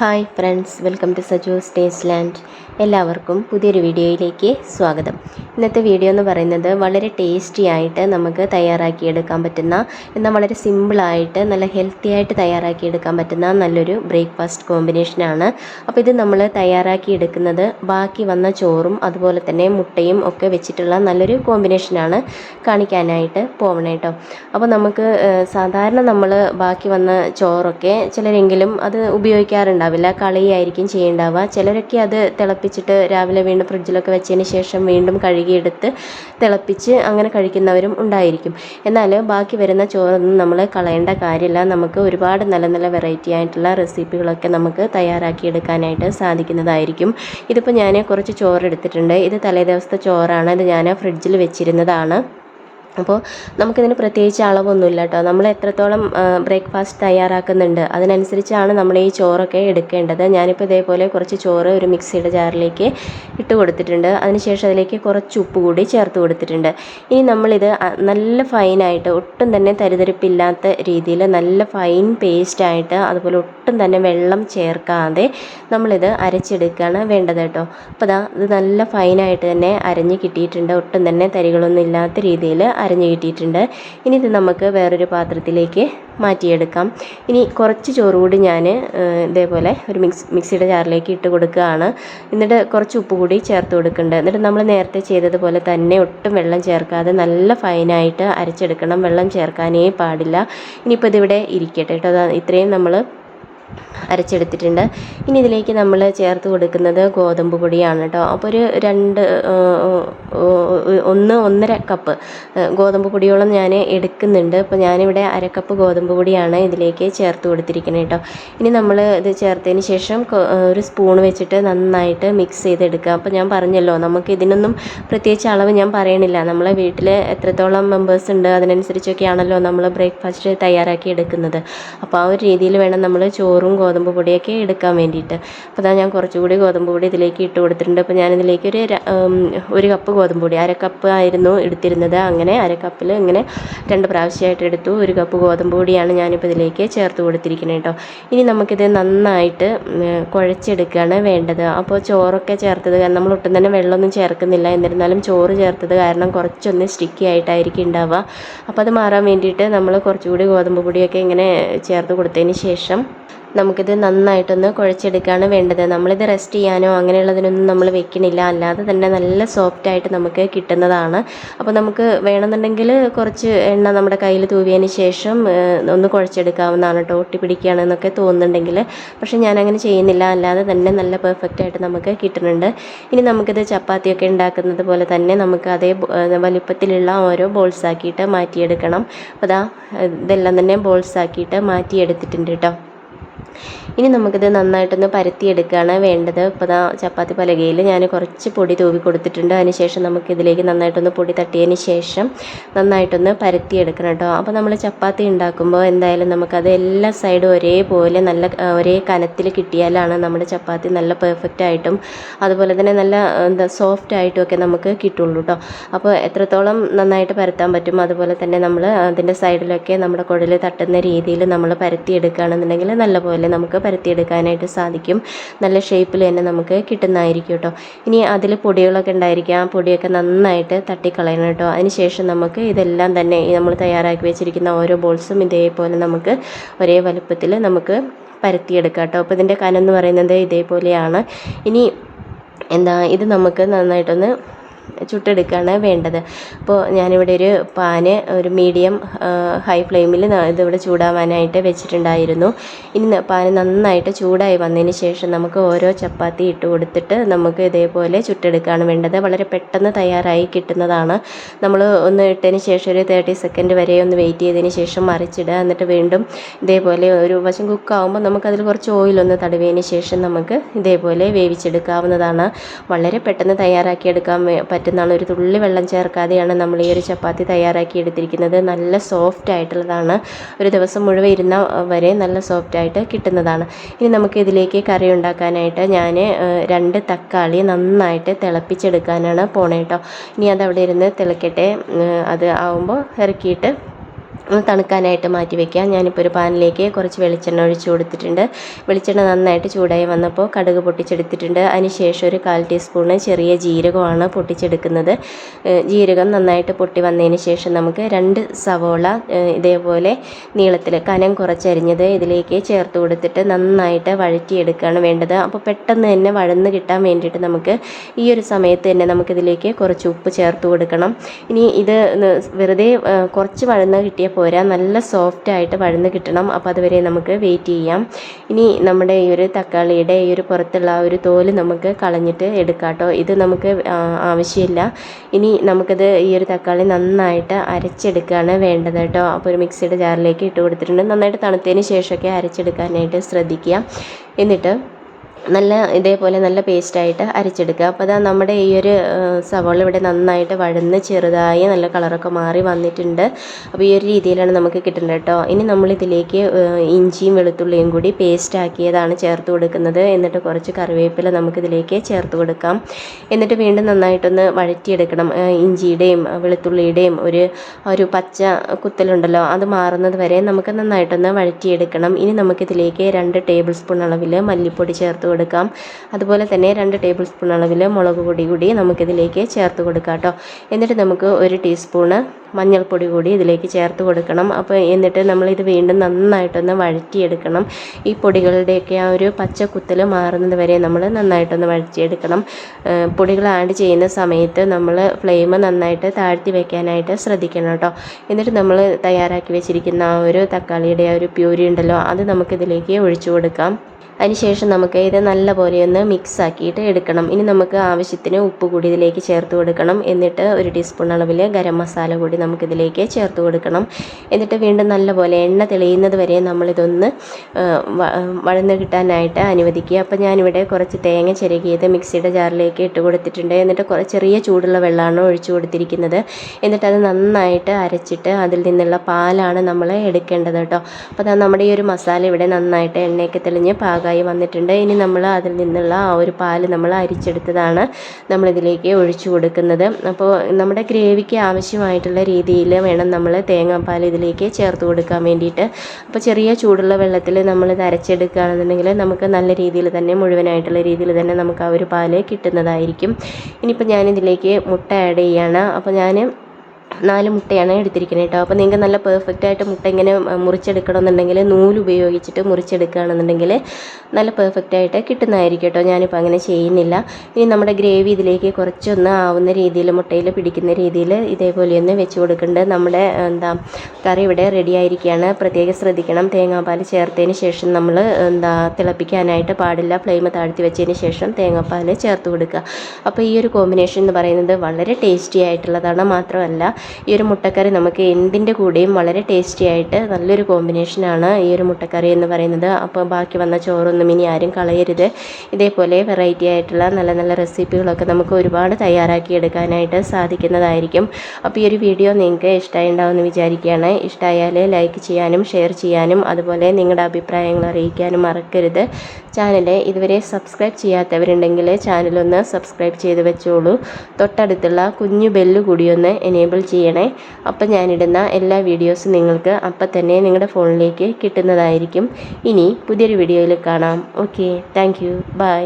Hi friends welcome to Saju's taste land. എല്ലാവർക്കും പുതിയൊരു വീഡിയോയിലേക്ക് സ്വാഗതം. ഇന്നത്തെ വീഡിയോ എന്ന് പറയുന്നത് വളരെ ടേസ്റ്റി ആയിട്ട് നമുക്ക് തയ്യാറാക്കിയെടുക്കാൻ പറ്റുന്ന എന്നാൽ വളരെ സിമ്പിളായിട്ട് നല്ല ഹെൽത്തി ആയിട്ട് തയ്യാറാക്കിയെടുക്കാൻ പറ്റുന്ന നല്ലൊരു ബ്രേക്ക്ഫാസ്റ്റ് കോമ്പിനേഷനാണ് അപ്പോൾ ഇത് നമ്മൾ തയ്യാറാക്കിയെടുക്കുന്നത് ബാക്കി വന്ന ചോറും അതുപോലെ തന്നെ മുട്ടയും ഒക്കെ വെച്ചിട്ടുള്ള നല്ലൊരു കോമ്പിനേഷനാണ് കാണിക്കാനായിട്ട് പോകണം കേട്ടോ. അപ്പോൾ നമുക്ക് സാധാരണ നമ്മൾ ബാക്കി വന്ന ചോറൊക്കെ ചിലരെങ്കിലും അത് ഉപയോഗിക്കാറുണ്ടാവില്ല കളിയായിരിക്കും ചെയ്യുണ്ടാവുക. ചിലരൊക്കെ അത് തിളപ്പിച്ചിട്ട് രാവിലെ വീണ്ടും ഫ്രിഡ്ജിലൊക്കെ വെച്ചതിന് ശേഷം വീണ്ടും കഴുകിയെടുത്ത് തിളപ്പിച്ച് അങ്ങനെ കഴിക്കുന്നവരും ഉണ്ടായിരിക്കും. എന്നാൽ ബാക്കി വരുന്ന ചോറൊന്നും നമ്മൾ കളയേണ്ട കാര്യമില്ല. നമുക്ക് ഒരുപാട് നല്ല നല്ല വെറൈറ്റി ആയിട്ടുള്ള റെസിപ്പികളൊക്കെ നമുക്ക് തയ്യാറാക്കിയെടുക്കാനായിട്ട് സാധിക്കുന്നതായിരിക്കും. ഇതിപ്പോൾ ഞാൻ കുറച്ച് ചോറ് എടുത്തിട്ടുണ്ട്. ഇത് തലേദിവസത്തെ ചോറാണ്. ഇത് ഞാൻ ഫ്രിഡ്ജിൽ വെച്ചിരുന്നതാണ്. അപ്പോൾ നമുക്കിതിന് പ്രത്യേകിച്ച് അളവൊന്നുമില്ല കേട്ടോ. നമ്മൾ എത്രത്തോളം ബ്രേക്ക്ഫാസ്റ്റ് തയ്യാറാക്കുന്നുണ്ട് അതിനനുസരിച്ചാണ് നമ്മൾ ഈ ചോറൊക്കെ എടുക്കേണ്ടത്. ഞാനിപ്പോൾ ഇതേപോലെ കുറച്ച് ചോറ് ഒരു മിക്സിയുടെ ജാറിലേക്ക് ഇട്ട് കൊടുത്തിട്ടുണ്ട്. അതിനുശേഷം അതിലേക്ക് കുറച്ച് ഉപ്പ് കൂടി ചേർത്ത് കൊടുത്തിട്ടുണ്ട്. ഇനി നമ്മളിത് നല്ല ഫൈനായിട്ട് ഒട്ടും തന്നെ തരിതരിപ്പില്ലാത്ത രീതിയിൽ നല്ല ഫൈൻ പേസ്റ്റായിട്ട് അതുപോലെ ഒട്ടും തന്നെ വെള്ളം ചേർക്കാതെ നമ്മളിത് അരച്ചെടുക്കുകയാണ് വേണ്ടത് കേട്ടോ. അപ്പോൾ ഇത് നല്ല ഫൈനായിട്ട് തന്നെ അരഞ്ഞ് കിട്ടിയിട്ടുണ്ട്. ഒട്ടും തന്നെ തരികളൊന്നും ഇല്ലാത്ത രീതിയിൽ അരഞ്ഞ് കിട്ടിയിട്ടുണ്ട്. ഇനി ഇത് നമുക്ക് വേറൊരു പാത്രത്തിലേക്ക് മാറ്റിയെടുക്കാം. ഇനി കുറച്ച് ചോറ് കൂടി ഞാൻ ഇതേപോലെ ഒരു മിക്സ് മിക്സിയുടെ ജാറിലേക്ക് ഇട്ട് കൊടുക്കുകയാണ്. എന്നിട്ട് കുറച്ച് ഉപ്പ് കൂടി ചേർത്ത് കൊടുക്കുന്നുണ്ട്. എന്നിട്ട് നമ്മൾ നേരത്തെ ചെയ്തതുപോലെ തന്നെ ഒട്ടും വെള്ളം ചേർക്കാതെ നല്ല ഫൈനായിട്ട് അരച്ചെടുക്കണം. വെള്ളം ചേർക്കാനേ പാടില്ല. ഇനിയിപ്പോൾ ഇതിവിടെ ഇരിക്കട്ടെ കേട്ടോ. ഇത്രയും നമ്മൾ അരച്ചെടുത്തിട്ടുണ്ട്. ഇനി ഇതിലേക്ക് നമ്മൾ ചേർത്ത് കൊടുക്കുന്നത് ഗോതമ്പ് പൊടിയാണ് കേട്ടോ അപ്പോൾ ഒരു രണ്ട് ഒന്ന് ഒന്നര കപ്പ് ഗോതമ്പ് പൊടിയോളം ഞാൻ എടുക്കുന്നുണ്ട്. അപ്പോൾ ഞാനിവിടെ അരക്കപ്പ് ഗോതമ്പ് പൊടിയാണ് ഇതിലേക്ക് ചേർത്ത് കൊടുത്തിരിക്കുന്നത് കേട്ടോ ഇനി നമ്മൾ ഇത് ചേർത്തതിന് ശേഷം ഒരു സ്പൂൺ വെച്ചിട്ട് നന്നായിട്ട് മിക്സ് ചെയ്തെടുക്കുക. അപ്പോൾ ഞാൻ പറഞ്ഞല്ലോ നമുക്ക് ഇതിനൊന്നും പ്രത്യേകിച്ച് അളവ് ഞാൻ പറയണില്ല. നമ്മളെ വീട്ടിൽ എത്രത്തോളം മെമ്പേഴ്സ് ഉണ്ട് അതിനനുസരിച്ചൊക്കെയാണല്ലോ നമ്മൾ ബ്രേക്ക്ഫാസ്റ്റ് തയ്യാറാക്കി എടുക്കുന്നത്. അപ്പോൾ ആ ഒരു രീതിയിൽ വേണം നമ്മൾ ചോറും ഗോതമ്പ് പൊടിയൊക്കെ എടുക്കാൻ വേണ്ടിയിട്ട്. അപ്പോൾ അതാ ഞാൻ കുറച്ചുകൂടി ഗോതമ്പ് പൊടി ഇതിലേക്ക് ഇട്ട് കൊടുത്തിട്ടുണ്ട്. അപ്പോൾ ഞാനിതിലേക്ക് ഒരു ഒരു കപ്പ് ഗോതമ്പ് പൊടി അര കപ്പ് ആയിരുന്നു എടുത്തിരുന്നത്. അങ്ങനെ അര കപ്പിൽ ഇങ്ങനെ രണ്ട് പ്രാവശ്യമായിട്ട് എടുത്തു. ഒരു കപ്പ് ഗോതമ്പ് പൊടിയാണ് ഞാനിപ്പോൾ ഇതിലേക്ക് ചേർത്ത് കൊടുത്തിരിക്കുന്നത് കേട്ടോ. ഇനി നമുക്കിത് നന്നായിട്ട് കുഴച്ചെടുക്കുകയാണ് വേണ്ടത്. അപ്പോൾ ചോറൊക്കെ ചേർത്തത് കാരണം നമ്മൾ ഒട്ടും തന്നെ വെള്ളമൊന്നും ചേർക്കുന്നില്ല. എന്നിരുന്നാലും ചോറ് ചേർത്തത് കാരണം കുറച്ചൊന്ന് സ്റ്റിക്കി ആയിട്ടായിരിക്കും ഉണ്ടാവുക. അപ്പോൾ അത് മാറാൻ വേണ്ടിയിട്ട് നമ്മൾ കുറച്ചുകൂടി ഗോതമ്പ് പൊടിയൊക്കെ ഇങ്ങനെ ചേർത്ത് കൊടുത്തതിന് ശേഷം നമുക്കിത് നന്നായിട്ടൊന്ന് കുഴച്ചെടുക്കുകയാണ് വേണ്ടത്. നമ്മളിത് റെസ്റ്റ് ചെയ്യാനോ അങ്ങനെയുള്ളതിനൊന്നും നമ്മൾ വെക്കണില്ല. അല്ലാതെ തന്നെ നല്ല സോഫ്റ്റായിട്ട് നമുക്ക് കിട്ടുന്നതാണ്. അപ്പോൾ നമുക്ക് വേണമെന്നുണ്ടെങ്കിൽ കുറച്ച് എണ്ണ നമ്മുടെ കയ്യിൽ തൂവിയതിന് ശേഷം ഒന്ന് കുഴച്ചെടുക്കാവുന്നതാണ് കേട്ടോ ഒട്ടി പിടിക്കുകയാണെന്നൊക്കെ തോന്നുന്നുണ്ടെങ്കിൽ. പക്ഷേ ഞാനങ്ങനെ ചെയ്യുന്നില്ല. അല്ലാതെ തന്നെ നല്ല പെർഫെക്റ്റായിട്ട് നമുക്ക് കിട്ടുന്നുണ്ട്. ഇനി നമുക്കിത് ചപ്പാത്തിയൊക്കെ ഉണ്ടാക്കുന്നത് പോലെ തന്നെ നമുക്ക് അതേ വലുപ്പത്തിലുള്ള ഓരോ ബോൾസ് ആക്കിയിട്ട് മാറ്റിയെടുക്കണം. അപ്പോൾ ദാ ഇതെല്ലാം തന്നെ ബോൾസ് ആക്കിയിട്ട് മാറ്റിയെടുത്തിട്ടുണ്ട് കേട്ടോ ഇനി നമുക്കിത് നന്നായിട്ടൊന്ന് പരത്തിയെടുക്കുകയാണ് വേണ്ടത്. ഇപ്പോൾ ദാ ചപ്പാത്തി പലകയിൽ ഞാൻ കുറച്ച് പൊടി തൂവി കൊടുത്തിട്ടുണ്ട്. അതിനുശേഷം നമുക്ക് ഇതിലേക്ക് നന്നായിട്ടൊന്ന് പൊടി തട്ടിയതിന് ശേഷം നന്നായിട്ടൊന്ന് പരത്തിയെടുക്കണം കേട്ടോ. അപ്പോൾ നമ്മൾ ചപ്പാത്തി ഉണ്ടാക്കുമ്പോൾ എന്തായാലും നമുക്കത് എല്ലാ സൈഡും ഒരേപോലെ നല്ല ഒരേ കനത്തിൽ കിട്ടിയാലാണ് നമ്മുടെ ചപ്പാത്തി നല്ല പെർഫെക്റ്റ് ആയിട്ടും അതുപോലെ തന്നെ നല്ല എന്താ സോഫ്റ്റ് ആയിട്ടും ഒക്കെ നമുക്ക് കിട്ടുള്ളൂ കേട്ടോ. അപ്പോൾ എത്രത്തോളം നന്നായിട്ട് പരത്താൻ പറ്റും അതുപോലെ തന്നെ നമ്മൾ അതിന്റെ സൈഡിലൊക്കെ നമ്മുടെ കുഴൽ തട്ടുന്ന രീതിയിൽ നമ്മൾ പരത്തിയെടുക്കുകയാണെന്നുണ്ടെങ്കിൽ നല്ലപോലെ നമുക്ക് പരത്തിയെടുക്കാനായിട്ട് സാധിക്കും. നല്ല ഷേപ്പിൽ തന്നെ നമുക്ക് കിട്ടുന്നതായിരിക്കും കേട്ടോ ഇനി അതിൽ പൊടികളൊക്കെ ഉണ്ടായിരിക്കും. ആ പൊടിയൊക്കെ നന്നായിട്ട് തട്ടിക്കളയണം കേട്ടോ അതിനുശേഷം നമുക്ക് ഇതെല്ലാം തന്നെ നമ്മൾ തയ്യാറാക്കി വെച്ചിരിക്കുന്ന ഓരോ ബോൾസും ഇതേപോലെ നമുക്ക് ഒരേ വലുപ്പത്തിൽ നമുക്ക് പരത്തിയെടുക്കാം കേട്ടോ അപ്പോൾ ഇതിന്റെ കനം എന്ന് പറയുന്നത് ഇതേപോലെയാണ്. ഇനി എന്താ ഇത് നമുക്ക് നന്നായിട്ടൊന്ന് ചുട്ടെടുക്കുകയാണ് വേണ്ടത്. അപ്പോൾ ഞാനിവിടെ ഒരു പാന് ഒരു മീഡിയം ഹൈ ഫ്ലെയിമിൽ ഇതിവിടെ ചൂടാവാനായിട്ട് വെച്ചിട്ടുണ്ടായിരുന്നു. ഇനി പാന് നന്നായിട്ട് ചൂടായി വന്നതിന് ശേഷം നമുക്ക് ഓരോ ചപ്പാത്തി ഇട്ട് കൊടുത്തിട്ട് നമുക്ക് ഇതേപോലെ ചുട്ടെടുക്കുകയാണ് വേണ്ടത്. വളരെ പെട്ടെന്ന് തയ്യാറായി കിട്ടുന്നതാണ്. നമ്മൾ ഒന്ന് ഇട്ടതിന് ശേഷം ഒരു തേർട്ടി സെക്കൻഡ് വരെ ഒന്ന് വെയിറ്റ് ചെയ്തതിന് ശേഷം മറിച്ചിടുക. എന്നിട്ട് വീണ്ടും ഇതേപോലെ ഒരു വശം കുക്കാവുമ്പോൾ നമുക്കതിൽ കുറച്ച് ഓയിലൊന്ന് തടവിയതിന് ശേഷം നമുക്ക് ഇതേപോലെ വേവിച്ചെടുക്കാവുന്നതാണ്. വളരെ പെട്ടെന്ന് തയ്യാറാക്കിയെടുക്കാൻ പറ്റുന്നതാണ് ഒരു തുള്ളി വെള്ളം ചേർക്കാതെയാണ് നമ്മൾ ഈ ഒരു ചപ്പാത്തി തയ്യാറാക്കി എടുത്തിരിക്കുന്നത്. നല്ല സോഫ്റ്റ് ആയിട്ടുള്ളതാണ്. ഒരു ദിവസം മുഴുവൻ ഇരുന്ന വരെ നല്ല സോഫ്റ്റ് ആയിട്ട് കിട്ടുന്നതാണ്. ഇനി നമുക്ക് ഇതിലേക്ക് കറി ഉണ്ടാക്കാനായിട്ട് ഞാൻ രണ്ട് തക്കാളി നന്നായിട്ട് തിളപ്പിച്ചെടുക്കാനാണ് പോണേ കേട്ടോ ഇനി അത് അവിടെ ഇരുന്ന് തിളക്കട്ടെ. അത് ആവുമ്പോൾ ഇറക്കിയിട്ട് തണുക്കാനായിട്ട് മാറ്റി വെക്കുക. ഞാനിപ്പോൾ ഒരു പാനിലേക്ക് കുറച്ച് വെളിച്ചെണ്ണ ഒഴിച്ച് കൊടുത്തിട്ടുണ്ട്. വെളിച്ചെണ്ണ നന്നായിട്ട് ചൂടായി വന്നപ്പോൾ കടുക് പൊട്ടിച്ചെടുത്തിട്ടുണ്ട്. അതിനുശേഷം ഒരു കാൽ ടീസ്പൂണ് ചെറിയ ജീരകമാണ് പൊട്ടിച്ചെടുക്കുന്നത്. ജീരകം നന്നായിട്ട് പൊട്ടി വന്നതിന് ശേഷം നമുക്ക് രണ്ട് സവോള ഇതേപോലെ നീളത്തിൽ കനം കുറച്ചരിഞ്ഞത് ഇതിലേക്ക് ചേർത്ത് കൊടുത്തിട്ട് നന്നായിട്ട് വഴറ്റിയെടുക്കുകയാണ് വേണ്ടത്. അപ്പോൾ പെട്ടെന്ന് തന്നെ വഴന്ന് കിട്ടാൻ വേണ്ടിയിട്ട് നമുക്ക് ഈ ഒരു സമയത്ത് തന്നെ നമുക്കിതിലേക്ക് കുറച്ച് ഉപ്പ് ചേർത്ത് കൊടുക്കണം. ഇനി ഇത് വെറുതെ കുറച്ച് വഴന്ന് കിട്ടിയപ്പോൾ പോരാ. നല്ല സോഫ്റ്റായിട്ട് വഴന്ന് കിട്ടണം. അപ്പോൾ അതുവരെ നമുക്ക് വെയിറ്റ് ചെയ്യാം. ഇനി നമ്മുടെ ഈ ഒരു തക്കാളിയുടെ ഈ ഒരു പുറത്തുള്ള ആ ഒരു തോൽ നമുക്ക് കളഞ്ഞിട്ട് എടുക്കാം കേട്ടോ ഇത് നമുക്ക് ആവശ്യമില്ല. ഇനി നമുക്കത് ഈ ഒരു തക്കാളി നന്നായിട്ട് അരച്ചെടുക്കുകയാണ് വേണ്ടത് കേട്ടോ. അപ്പോൾ ഒരു മിക്സിയുടെ ജാറിലേക്ക് ഇട്ട് കൊടുത്തിട്ടുണ്ട്. നന്നായിട്ട് തണുത്തതിന് ശേഷമൊക്കെ അരച്ചെടുക്കാനായിട്ട് ശ്രദ്ധിക്കുക. എന്നിട്ട് നല്ല ഇതേപോലെ നല്ല പേസ്റ്റായിട്ട് അരച്ചെടുക്കുക. അപ്പോൾ അതാ നമ്മുടെ ഈ ഒരു സവോള ഇവിടെ നന്നായിട്ട് വഴന്ന് ചെറുതായി നല്ല കളറൊക്കെ മാറി വന്നിട്ടുണ്ട്. അപ്പോൾ ഈ ഒരു രീതിയിലാണ് നമുക്ക് കിട്ടുന്നത് കേട്ടോ. ഇനി നമ്മളിതിലേക്ക് ഇഞ്ചിയും വെളുത്തുള്ളിയും കൂടി പേസ്റ്റാക്കിയതാണ് ചേർത്ത് കൊടുക്കുന്നത്. എന്നിട്ട് കുറച്ച് കറിവേപ്പില നമുക്കിതിലേക്ക് ചേർത്ത് കൊടുക്കാം. എന്നിട്ട് വീണ്ടും നന്നായിട്ടൊന്ന് വഴറ്റിയെടുക്കണം. ഇഞ്ചിയുടെയും വെളുത്തുള്ളിയുടെയും ഒരു ഒരു പച്ച കുത്തലുണ്ടല്ലോ അത് മാറുന്നത് വരെ നമുക്ക് നന്നായിട്ടൊന്ന് വഴറ്റിയെടുക്കണം. ഇനി നമുക്കിതിലേക്ക് രണ്ട് ടേബിൾ സ്പൂൺ അളവിൽ മല്ലിപ്പൊടി ചേർത്ത് കൊടുക്കാം. അതുപോലെ തന്നെ രണ്ട് ടേബിൾ സ്പൂൺ അളവിൽ മുളക് പൊടി കൂടി നമുക്കിതിലേക്ക് ചേർത്ത് കൊടുക്കാം കേട്ടോ. എന്നിട്ട് നമുക്ക് ഒരു ടീസ്പൂണ് മഞ്ഞൾപ്പൊടി കൂടി ഇതിലേക്ക് ചേർത്ത് കൊടുക്കണം. അപ്പോൾ എന്നിട്ട് നമ്മളിത് വീണ്ടും നന്നായിട്ടൊന്ന് വഴറ്റിയെടുക്കണം. ഈ പൊടികളുടെയൊക്കെ ആ ഒരു പച്ച കുത്തൽ മാറുന്നത് വരെ നമ്മൾ നന്നായിട്ടൊന്ന് വഴറ്റിയെടുക്കണം. പൊടികൾ ആഡ് ചെയ്യുന്ന സമയത്ത് നമ്മൾ ഫ്ലെയിം നന്നായിട്ട് താഴ്ത്തി വെക്കാനായിട്ട് ശ്രദ്ധിക്കണം കേട്ടോ. എന്നിട്ട് നമ്മൾ തയ്യാറാക്കി വെച്ചിരിക്കുന്ന ആ ഒരു തക്കാളിയുടെ ആ ഒരു പ്യൂരി ഉണ്ടല്ലോ അത് നമുക്കിതിലേക്ക് ഒഴിച്ചു കൊടുക്കാം. അതിനുശേഷം നമുക്ക് ഇത് നല്ലപോലെ ഒന്ന് മിക്സ് ആക്കിയിട്ട് എടുക്കണം. ഇനി നമുക്ക് ആവശ്യത്തിന് ഉപ്പ് കൂടി ഇതിലേക്ക് ചേർത്ത് കൊടുക്കണം. എന്നിട്ട് ഒരു ടീസ്പൂൺ അളവിൽ ഗരം മസാല കൂടി നമുക്കിതിലേക്ക് ചേർത്ത് കൊടുക്കണം. എന്നിട്ട് വീണ്ടും നല്ലപോലെ എണ്ണ തെളിയുന്നത് വരെ നമ്മളിതൊന്ന് വഴന്ന് കിട്ടാനായിട്ട് അനുവദിക്കുക. അപ്പോൾ ഞാനിവിടെ കുറച്ച് തേങ്ങ ചിരകിയത് മിക്സിയുടെ ജാറിലേക്ക് ഇട്ട് കൊടുത്തിട്ടുണ്ട്. എന്നിട്ട് കുറച്ച് ചെറിയ ചൂടുള്ള വെള്ളമാണ് ഒഴിച്ചു കൊടുത്തിരിക്കുന്നത്. എന്നിട്ട് അത് നന്നായിട്ട് അരച്ചിട്ട് അതിൽ നിന്നുള്ള പാലാണ് നമ്മൾ എടുക്കേണ്ടത് കേട്ടോ. അപ്പോൾ നമ്മുടെ ഈ ഒരു മസാല ഇവിടെ നന്നായിട്ട് എണ്ണയൊക്കെ തെളിഞ്ഞ് പാകം പാകമായി വന്നിട്ടുണ്ട്. ഇനി നമ്മൾ അതിൽ നിന്നുള്ള ആ ഒരു പാൽ നമ്മൾ അരിച്ചെടുത്തതാണ് നമ്മളിതിലേക്ക് ഒഴിച്ചു കൊടുക്കുന്നത്. അപ്പോൾ നമ്മുടെ ഗ്രേവിക്ക് ആവശ്യമായിട്ടുള്ള രീതിയിൽ വേണം നമ്മൾ തേങ്ങാപ്പാൽ ഇതിലേക്ക് ചേർത്ത് കൊടുക്കാൻ വേണ്ടിയിട്ട്. അപ്പോൾ ചെറിയ ചൂടുള്ള വെള്ളത്തിൽ നമ്മൾ ഇത് അരച്ചെടുക്കുകയാണെന്നുണ്ടെങ്കിൽ നമുക്ക് നല്ല രീതിയിൽ തന്നെ മുഴുവനായിട്ടുള്ള രീതിയിൽ തന്നെ നമുക്ക് ആ ഒരു പാൽ കിട്ടുന്നതായിരിക്കും. ഇനിയിപ്പോൾ ഞാനിതിലേക്ക് മുട്ട ആഡ് ചെയ്യുകയാണ് അപ്പോൾ ഞാൻ നാല് മുട്ടയാണ് എടുത്തിരിക്കുന്നത് കേട്ടോ. അപ്പോൾ നിങ്ങൾക്ക് നല്ല പെർഫെക്റ്റ് ആയിട്ട് മുട്ട ഇങ്ങനെ മുറിച്ചെടുക്കണമെന്നുണ്ടെങ്കിൽ നൂൽ ഉപയോഗിച്ചിട്ട് മുറിച്ചെടുക്കുകയാണെന്നുണ്ടെങ്കിൽ നല്ല പെർഫെക്റ്റ് ആയിട്ട് കിട്ടുന്നതായിരിക്കും കേട്ടോ. ഞാനിപ്പോൾ അങ്ങനെ ചെയ്യുന്നില്ല. ഇനി നമ്മുടെ ഗ്രേവി ഇതിലേക്ക് കുറച്ചൊന്ന് ആവുന്ന രീതിയിൽ മുട്ടയിൽ പിടിക്കുന്ന രീതിയിൽ ഇതേപോലെയൊന്ന് വെച്ച് കൊടുക്കേണ്ടത് നമ്മുടെ എന്താ കറി ഇവിടെ റെഡി ആയിരിക്കുകയാണ്. പ്രത്യേകം ശ്രദ്ധിക്കണം. തേങ്ങാപ്പാൽ ചേർത്തതിന് ശേഷം നമ്മൾ എന്താ തിളപ്പിക്കാനായിട്ട് പാടില്ല. ഫ്ലെയിം താഴ്ത്തി വെച്ചതിന് ശേഷം തേങ്ങാപ്പാൽ ചേർത്ത് കൊടുക്കുക. അപ്പോൾ ഈ ഒരു കോമ്പിനേഷൻ എന്ന് പറയുന്നത് വളരെ ടേസ്റ്റി ആയിട്ടുള്ളതാണ്. മാത്രമല്ല ഈ ഒരു മുട്ടക്കറി നമുക്ക് എന്തിന്റെ കൂടെയും വളരെ ടേസ്റ്റി ആയിട്ട് നല്ലൊരു കോമ്പിനേഷനാണ് ഈ ഒരു മുട്ടക്കറി എന്ന് പറയുന്നത്. അപ്പോൾ ബാക്കി വന്ന ചോറൊന്നും ഇനി ആരും കളയരുത്. ഇതേപോലെ വെറൈറ്റി ആയിട്ടുള്ള നല്ല നല്ല റെസിപ്പികളൊക്കെ നമുക്ക് ഒരുപാട് തയ്യാറാക്കി എടുക്കാനായിട്ട് സാധിക്കുന്നതായിരിക്കും. അപ്പോൾ ഈ ഒരു വീഡിയോ നിങ്ങൾക്ക് ഇഷ്ടമായി ഉണ്ടാവുമെന്ന് വിചാരിക്കുകയാണ്. ഇഷ്ടമായാൽ ലൈക്ക് ചെയ്യാനും ഷെയർ ചെയ്യാനും അതുപോലെ നിങ്ങളുടെ അഭിപ്രായങ്ങൾ അറിയിക്കാനും മറക്കരുത്. ചാനൽ ഇതുവരെ സബ്സ്ക്രൈബ് ചെയ്യാത്തവരുണ്ടെങ്കിൽ ചാനലൊന്ന് സബ്സ്ക്രൈബ് ചെയ്ത് വെച്ചോളൂ. തൊട്ടടുത്തുള്ള കുഞ്ഞു ബെല്ല് കൂടിയൊന്ന് എനേബിൾ ചെയ്യണേ. അപ്പം ഞാനിടുന്ന എല്ലാ വീഡിയോസും നിങ്ങൾക്ക് അപ്പം തന്നെ നിങ്ങളുടെ ഫോണിലേക്ക് കിട്ടുന്നതായിരിക്കും. ഇനി പുതിയൊരു വീഡിയോയിൽ കാണാം. Okay thank you by